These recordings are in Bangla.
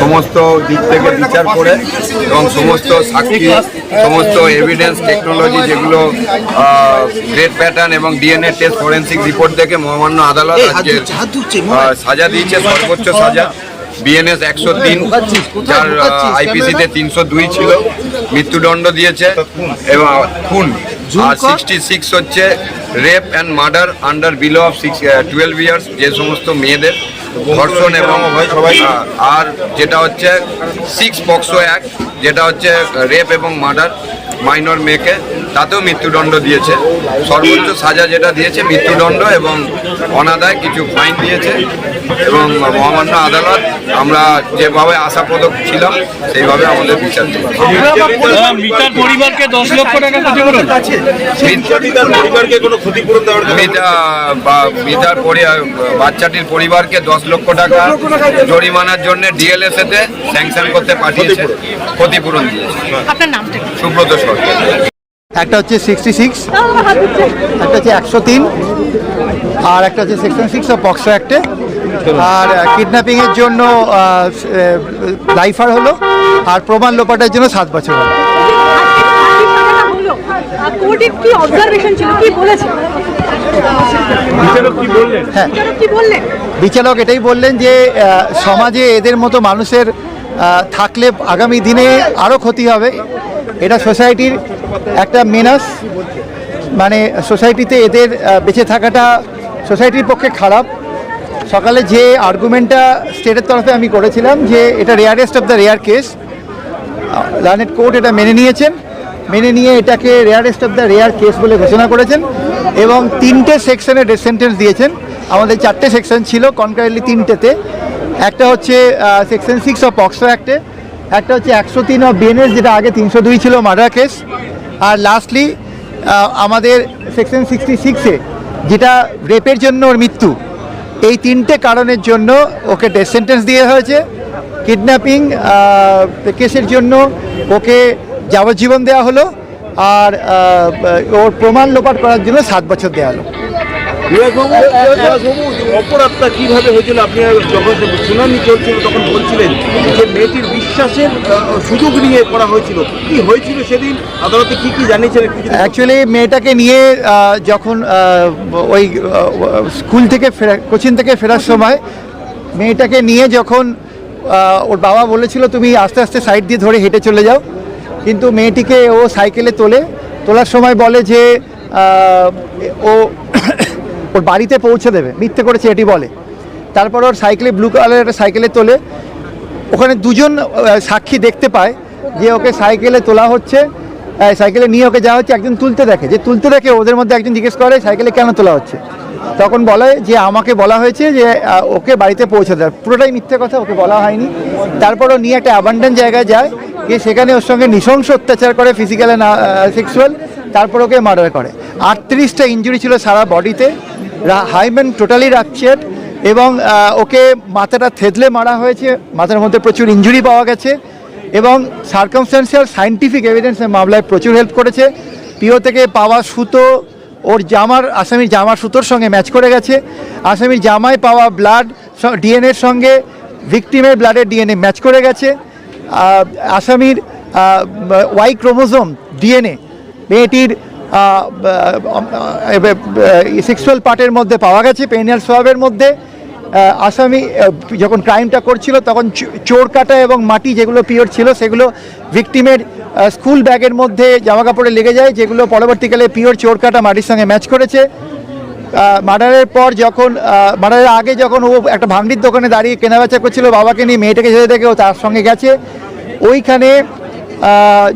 সমস্ত দিক থেকে বিচার করে এবং সমস্ত সাক্ষী সমস্ত এভিডেন্স টেকনোলজি যেগুলো গ্রেড প্যাটার্ন এবং ডিএনএ টেস্ট ফরেন্সিক রিপোর্ট দেখে মহামান্য আদালত আজকে সাজা দিয়েছে সর্বোচ্চ সাজা। বিএনএস একশো তিন যার আইপিসিতে তিনশো দুই ছিল। মৃত্যুদণ্ড দিয়েছে এবং খুন। আর সিক্সটি সিক্স হচ্ছে rape and murder under below of six twelve years যে সমস্ত মেয়েদের ধর্ষণ এবং সবাই আর যেটা হচ্ছে সিক্স পক্সো অ্যাক্ট যেটা হচ্ছে রেপ এবং মার্ডার মাইনর মেয়েকে তাতেও মৃত্যুদণ্ড দিয়েছে। সর্বোচ্চ সাজা যেটা দিয়েছে মৃত্যুদণ্ড এবং অনাদায় কিছু ফাইন দিয়েছে এবং মহামান্য আদালত আমরা যেভাবে আশাপ্রদক ছিলাম সেইভাবে আমাদের বিচার মিতার পরিবারকে দশ লক্ষ টাকা ক্ষতিপূরণ পরিবারকে কোনো ক্ষতিপূরণ দেওয়ার বা মিতার পরি- বাচ্চাটির পরিবারকে দশ লক্ষ টাকা জরিমানার জন্য ডিএলএসএ তে স্যাংশন করতে পাঠিয়েছে ক্ষতিপূরণ। দিয়েছে। আপনার সুব্রত সরকার। একটা হচ্ছে সিক্সটি সিক্স একটা হচ্ছে একশো তিন আর একটা হচ্ছে সেকশন সিক্স অফ বক্সো অ্যাক্টে আর কিডন্যাপিংয়ের জন্য লাইফার হলো আর প্রমাণ লোপাটার জন্য সাত বছর হলো। হ্যাঁ। বিচারক এটাই বললেন যে সমাজে এদের মতো মানুষের থাকলে আগামী দিনে আরও ক্ষতি হবে। এটা সোসাইটির একটা মেনাস মানে সোসাইটিতে এদের বেঁচে থাকাটা সোসাইটির পক্ষে খারাপ। সকালে যে আর্গুমেন্টটা স্টেটের তরফে আমি করেছিলাম যে এটা rarest of the rare case learned court এটা মেনে নিয়েছেন। মেনে নিয়ে এটাকে rarest of the rare case বলে ঘোষণা করেছেন এবং তিনটে সেকশনে ডেথ সেন্টেন্স দিয়েছেন। আমাদের চারটে সেকশন ছিল কনকারেন্টলি তিনটেতে। একটা হচ্ছে সেকশন সিক্স অফ পক্সো অ্যাক্টে একটা হচ্ছে একশো তিন অফ বিএনএস যেটা আগে তিনশো দুই ছিল মার্ডার কেস আর লাস্টলি আমাদের সেকশন সিক্সটি সিক্সে যেটা রেপের জন্য ওর মৃত্যু, এই তিনটে কারণের জন্য ওকে ডেথ সেন্টেন্স দিয়ে হয়েছে। কিডন্যাপিং কেসের জন্য ওকে যাবজ্জীবন দেওয়া হলো। আর ওর প্রমাণ লোপাট করার জন্য সাত বছর দেওয়া হলো। অপরাধটা কীভাবে হয়েছিল? আপনি যখন শুনানি চলছিল, তখন বলছিলেন যে মেয়েটির বিশ্বাসের সুযোগ নিয়ে করা হয়েছিল। কি হয়েছিল সেদিন? আদালতে কি কি জানিয়েছেন অ্যাকচুয়ালি মেয়েটাকে নিয়ে যখন ওই স্কুল থেকে ফেরা কোচিং থেকে ফেরার সময় মেয়েটাকে নিয়ে যখন ওর বাবা বলেছিল, তুমি আস্তে আস্তে সাইড দিয়ে ধরে হেঁটে চলে যাও। কিন্তু মেয়েটিকে ও সাইকেলে তোলে। তোলার সময় বলে যে ও ওর বাড়িতে পৌঁছে দেবে, মিথ্যে করেছে এটি বলে। তারপর ওর সাইকেলে ব্লু কালারের সাইকেলে তোলে। ওখানে দুজন সাক্ষী দেখতে পায় যে ওকে সাইকেলে তোলা হচ্ছে সাইকেলে নিয়ে ওকে যাওয়া হচ্ছে, একজন তুলতে দেখে। যে তুলতে দেখে ওদের মধ্যে একজন জিজ্ঞেস করে, সাইকেলে কেন তোলা হচ্ছে? তখন বলে যে, আমাকে বলা হয়েছে যে ওকে বাড়িতে পৌঁছে দেয় পুরোটাই মিথ্যে কথা, ওকে বলা হয়নি। তারপর ও নিয়ে একটা অ্যাবান্ডেন্ট জায়গায় যায়, গিয়ে সেখানে ওর সঙ্গে নৃশংস অত্যাচার করে ফিজিক্যাল সেক্সুয়াল তারপর ওকে মার্ডার করে। আটত্রিশটা ইঞ্জুরি ছিল সারা বডিতে হাইম্যান টোটালি রাকচার্ড এবং ওকে মাথাটা থেতলে মারা হয়েছে। মাথার মধ্যে প্রচুর ইঞ্জুরি পাওয়া গেছে এবং সার্কামস্টান্সিয়াল সাইন্টিফিক এভিডেন্সের মামলায় প্রচুর হেল্প করেছে। পিও থেকে পাওয়া সুতো, ওর জামার, আসামির জামার সুতোর সঙ্গে ম্যাচ করে গেছে। আসামির জামায় পাওয়া ব্লাড ডিএনএর সঙ্গে ভিকটিমের ব্লাডের ডিএনএ ম্যাচ করে গেছে। আসামির ওয়াই ক্রোমোজোম ডিএনএ মেয়েটির সেক্সুয়াল পার্টের মধ্যে পাওয়া গেছে পেনিয়াল সোয়াবের মধ্যে। আসামি যখন ক্রাইমটা করছিল, তখন চোর কাটা এবং মাটি যেগুলো পিওর ছিল, সেগুলো ভিকটিমের স্কুল ব্যাগের মধ্যে জামা কাপড়ে লেগে যায়, যেগুলো পরবর্তীকালে পিওর চোর কাটা মাটির সঙ্গে ম্যাচ করেছে। মার্ডারের পর যখন মার্ডারের আগে যখন ও একটা ভাঙড়ির দোকানে দাঁড়িয়ে কেনাবেচা করছিল, বাবাকে নিয়ে, মেয়েটাকে যেতে দেখে ও তার সঙ্গে গেছে। ওইখানে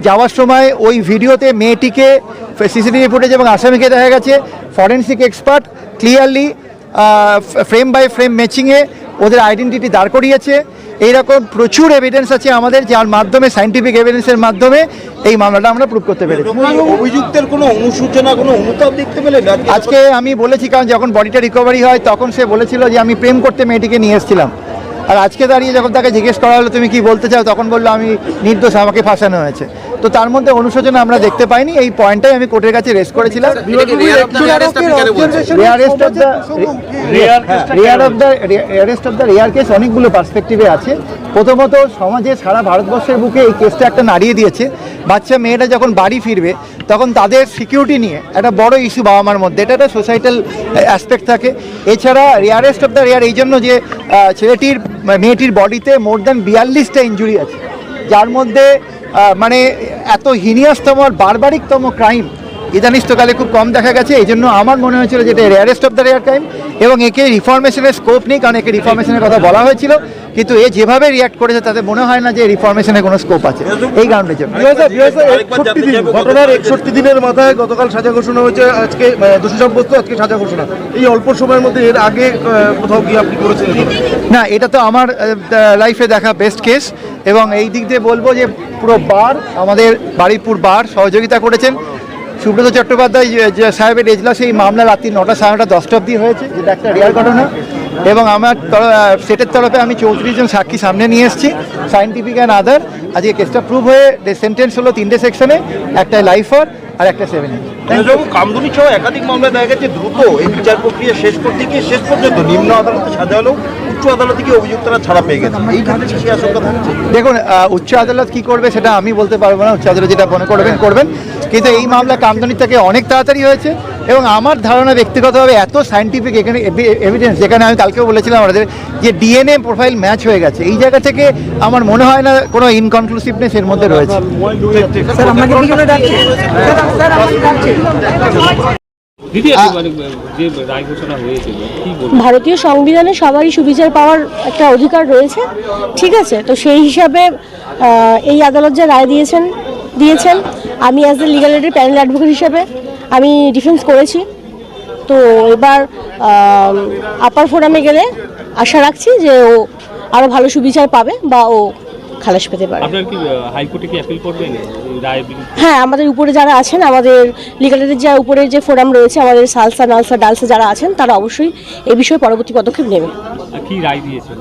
যাওয়ার সময় ওই ভিডিওতে মেয়েটিকে সিসিটিভি ফুটেজ এবং আসামিকে দেখা গেছে forensic expert clearly frame by frame ম্যাচিংয়ে ওদের আইডেন্টিটি দাঁড় করিয়েছে। এইরকম প্রচুর এভিডেন্স আছে আমাদের যার মাধ্যমে সাইন্টিফিক এভিডেন্সের মাধ্যমে এই মামলাটা আমরা প্রুভ করতে পেরেছি। অভিযুক্তের কোনো অনুসূচনা কোনো অনুতাপ দেখতে পেলেন আজকে আমি বলেছি কারণ যখন বডিটা রিকভারি হয় তখন সে বলেছিল যে আমি প্রেম করতে মেয়েটিকে নিয়ে এসেছিলাম। আর আজকে দাঁড়িয়ে যখন তাকে জিজ্ঞেস করা হলো, তুমি কি বলতে চাও? তখন বলল, আমি নির্দোষ, আমাকে ফাঁসানো হয়েছে। তো তার মধ্যে অনুশোচনা আমরা দেখতে পাইনি। এই পয়েন্টটাই আমি কোর্টের কাছে রেস্ট করেছিলাম। Rarest of the rare of the rarest of the rare case অনেকগুলো পার্সপেক্টিভে আছে। প্রথমত সমাজে সারা ভারতবর্ষের বুকে এই কেসটা একটা নাড়িয়ে দিয়েছে। বাচ্চা মেয়েটা যখন বাড়ি ফিরবে তখন তাদের সিকিউরিটি নিয়ে একটা বড় ইস্যু বাবা মার মধ্যে। এটা একটা সোসাইটাল অ্যাসপেক্ট থাকে। এছাড়া রেয়ারেস্ট অফ দ্য রেয়ার এই জন্য যে ছেলেটির মেয়েটির বডিতে মোর দ্যান বিয়াল্লিশটা ইঞ্জুরি আছে। যার মধ্যে মানে এত হিনিয়াসতম আর বারবারিকতম ক্রাইম ইদানিস্তকালে খুব কম দেখা গেছে। এই জন্য আমার মনে হয়েছিল যে এটা rarest of the rare crime এবং একে রিফরমেশনের স্কোপ নেই কারণ একে রিফরমেশনের কথা বলা হয়েছিল। কিন্তু এ যেভাবে রিয়াক্ট করেছে তাতে মনে হয় না যে রিফরমেশনের কোনো স্কোপ আছে। এই কারণের জন্য। একষট্টি দিন ঘটনার একষট্টি দিনের মাথায় গতকাল সাজা ঘোষণা হয়েছে আজকে দোষী সাব্যস্ত আজকে সাজা ঘোষণা। এই অল্প সময়ের মধ্যে এর আগে কোথাও গিয়ে আপনি করেছেন এটা? না এটা তো আমার লাইফে দেখা বেস্ট কেস এবং এই দিক দিয়ে বলব যে পুরো বার, আমাদের বাড়িপুর বার সহযোগিতা করেছেন। সুব্রত চট্টোপাধ্যায় যে- সাহেবের এজলাস এই মামলা রাত্রি নটা সাড়ে নটা দশটা অব্দি হয়েছে, যেটা একটা রেয়ার ঘটনা। এবং আমার সেটের তরফে আমি চৌত্রিশ জন সাক্ষী সামনে নিয়ে এসেছি সায়েন্টিফিক অ্যান্ড আদার আজকে কেসটা প্রুভ হয়ে সেন্টেন্স হলো তিনটে সেকশনে একটা লাইফ আর একটা সেভেন একাধিক মামলা দেখা গেছে, দ্রুত এই বিচার প্রক্রিয়া শেষ করতে গিয়ে শেষ পর্যন্ত নিম্ন আদালতে সাজা হলেও উচ্চ আদালতে গিয়ে অভিযুক্তরা ছাড়া পেয়ে গেছে। এই ক্ষেত্রে কি আশঙ্কা থাকছে? দেখুন উচ্চ আদালত কি করবে সেটা আমি বলতে পারব না। উচ্চ আদালত যেটা মনে করবেন করবেন। কিন্তু এই মামলা কামদানি থেকে অনেক তাড়াতাড়ি হয়েছে এবং আমার ধারণা ব্যক্তিগতভাবে এত সাইন্টিফিক এখানে এভিডেন্স যেখানে আমি কালকেও বলেছিলাম আমাদের যে ডিএনএ প্রোফাইল ম্যাচ হয়ে গেছে। এই জায়গা থেকে আমার মনে হয় না কোনো ইনকনক্লুসিভনেস এর মধ্যে রয়েছে। ভারতীয় সংবিধানে সবারই সুবিচার পাওয়ার একটা অধিকার রয়েছে ঠিক আছে? তো সেই হিসাবে এই আদালত যে রায় দিয়েছেন দিয়েছেন আমি অ্যাজ এ লিগাল এডের প্যানেল অ্যাডভোকেট হিসাবে আমি ডিফেন্স করেছি। তো এবার আপার ফোরামে গেলে আশা রাখছি যে ও আরও ভালো সুবিচার পাবে বা ও খালাস পেতে পারে আপনার কি হাইকোর্টে কি অ্যাপিল করবেন এই রায়ের বিরুদ্ধে হ্যাঁ আমাদের উপরে যারা আছেন আমাদের লিগালের যা উপরে যে ফোরাম রয়েছে আমাদের সালসা নালসা ডালসা যারা আছেন তারা অবশ্যই এ বিষয়ে পরবর্তী পদক্ষেপ নেবে কি রায় দিয়েছেন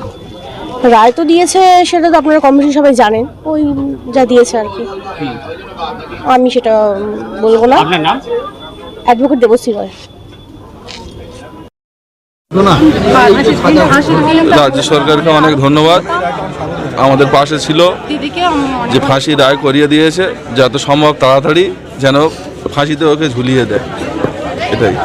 রায় তো দিয়েছে সেটা তো আপনারা কম বেশি সবাই জানেন ওই যা দিয়েছে আর কি কি আমি সেটা বলব না আপনার নাম অ্যাডভোকেট দেবশ্রী রয় রাজ্য সরকারকে অনেক ধন্যবাদ আমাদের পাশে ছিল যে ফাঁসি রায় করিয়ে দিয়েছে যত সম্ভব তাড়াতাড়ি যেন ফাঁসিতে ওকে ঝুলিয়ে দেয়। এটাই।